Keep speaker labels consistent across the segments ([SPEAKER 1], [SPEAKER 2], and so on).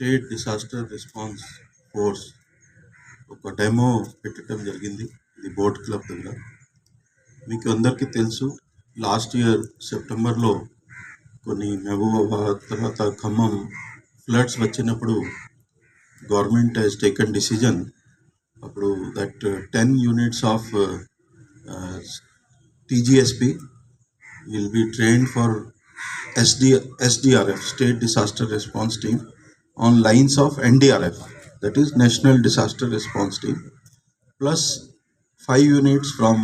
[SPEAKER 1] State disaster response force ఒక demo పెట్టడం జరిగింది ఇది బోట్ క్లబ్ దగ్గర. మీకు అందరికీ తెలుసు లాస్ట్ ఇయర్ సెప్టెంబర్లో కొన్ని మహబూబాబాద్ తర్వాత ఖమ్మం ఫ్లడ్స్ వచ్చినప్పుడు గవర్నమెంట్ హెస్ టేకన్ డిసిజన్ అప్పుడు that ten units of TGSP will be train for SD SDRF state disaster response team on lines of NDRF, that is National Disaster Response Team, plus five units from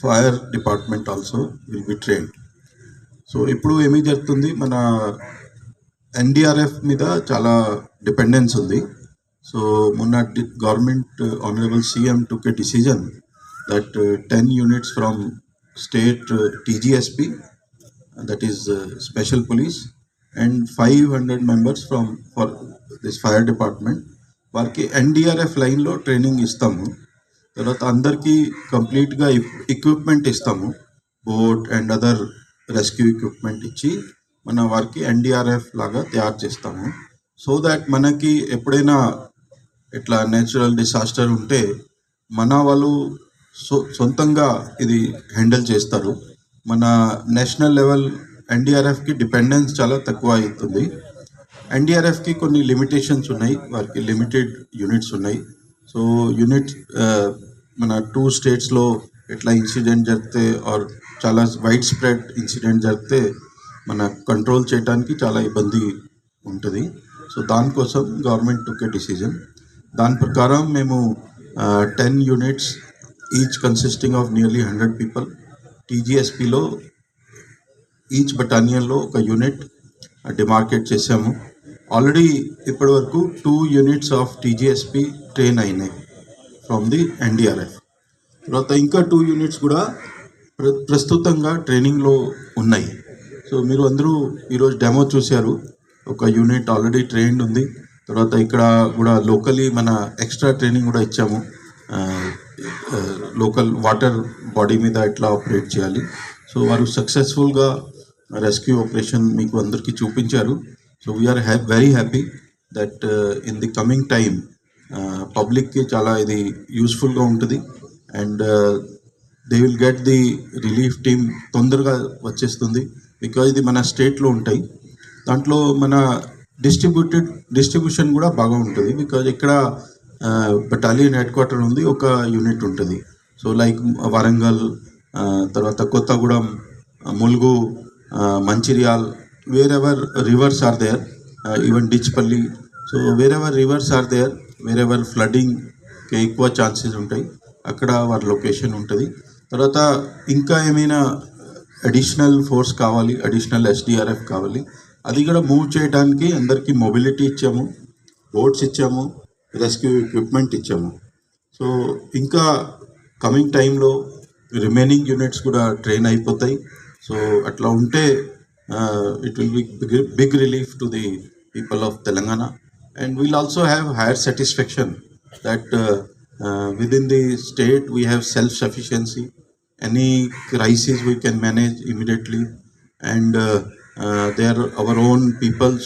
[SPEAKER 1] fire department also will be train so ఇప్పుడు ఏమి జరుగుతుంది మన NDRF మీద చాలా dependence ఉంది so మొన్న government honourable CM took a decision that ten units from state TGSP that is special police and five hundred members from for this fire department వారికి NDRF లైన్లో ట్రైనింగ్ ఇస్తాము. తర్వాత అందరికీ కంప్లీట్గా ఎక్విప్మెంట్ ఇస్తాము. Boat and other rescue equipment ఇచ్చి మన వారికి ఎన్డీఆర్ఎఫ్ లాగా తయారు చేస్తాము. సో దాట్ మనకి ఎప్పుడైనా ఇట్లా నేచురల్ డిసాస్టర్ ఉంటే మన వాళ్ళు సొ సొంతంగా ఇది హ్యాండిల్ చేస్తారు. మన నేషనల్ లెవెల్ ఎన్డీఆర్ఎఫ్కి డిపెండెన్స్ చాలా తక్కువ అవుతుంది. ఎన్డీఆర్ఎఫ్కి కొన్ని లిమిటేషన్స్ ఉన్నాయి. వారికి లిమిటెడ్ యూనిట్స్ ఉన్నాయి. సో యూనిట్ మన టూ స్టేట్స్లో ఎట్లా ఇన్సిడెంట్ జరిగితే ఆర్ చాలా వైడ్ స్ప్రెడ్ ఇన్సిడెంట్ జరిగితే మన కంట్రోల్ చేయడానికి చాలా ఇబ్బంది ఉంటుంది. సో దానికోసం గవర్నమెంట్ టుక్ ఎ డిసిజన్. దాని ప్రకారం మేము ten units each consisting of nearly hundred people టీజీఎస్పీలో each బటానియన్లో ఒక యూనిట్ డిమార్కెట్ చేసాము ఆల్రెడీ ఇప్పటి వరకు two units of TGSP train అయినాయి ఫ్రమ్ ది ఎన్డీఆర్ఎఫ్ తర్వాత ఇంకా టూ యూనిట్స్ కూడా ప్ర ప్రస్తుతంగా ట్రైనింగ్లో ఉన్నాయి సో మీరు అందరూ ఈరోజు డెమో చూశారు ఒక యూనిట్ ఆల్రెడీ ట్రైన్డ్ ఉంది తర్వాత ఇక్కడ కూడా లోకలీ మన ఎక్స్ట్రా ట్రైనింగ్ కూడా ఇచ్చాము లోకల్ వాటర్ బాడీ మీద ఎట్లా ఆపరేట్ చేయాలి సో వారు సక్సెస్ఫుల్గా రెస్క్యూ ఆపరేషన్ మీకు అందరికీ చూపించారు. సో వీఆర్ హ్యా very happy that in the coming time పబ్లిక్కి చాలా ఇది యూస్ఫుల్గా ఉంటుంది. And they will get the relief team తొందరగా వచ్చేస్తుంది. బికాజ్ ఇది మన స్టేట్లో ఉంటాయి. దాంట్లో మన డిస్ట్రిబ్యూటెడ్ డిస్ట్రిబ్యూషన్ కూడా బాగా ఉంటుంది. బికాజ్ ఇక్కడ బటాలియన్ హెడ్ క్వార్టర్ ఉంది. ఒక యూనిట్ ఉంటుంది. సో లైక్ వరంగల్ uh, తర్వాత Kothagudem Mulugu Mancherial wherever rivers are there even Dichpally so wherever rivers are there wherever ఫ్లడింగ్కి ఎక్కువ ఛాన్సెస్ ఉంటాయి అక్కడ వారి లొకేషన్ ఉంటుంది. తర్వాత ఇంకా ఏమైనా అడిషనల్ ఫోర్స్ కావాలి అడిషనల్ ఎస్డిఆర్ఎఫ్ కావాలి అది కూడా మూవ్ చేయడానికి అందరికీ మొబిలిటీ ఇచ్చాము బోట్స్ ఇచ్చాము రెస్క్యూ ఎక్విప్మెంట్ ఇచ్చాము. సో ఇంకా కమింగ్ టైంలో రిమైనింగ్ యూనిట్స్ కూడా ట్రైన్ అయిపోతాయి. సో అట్లా ఉంటే it will be big relief to the people of Telangana and we'll also have higher satisfaction that within the state we have self sufficiency any crisis we can manage immediately and uh, uh, they are our own people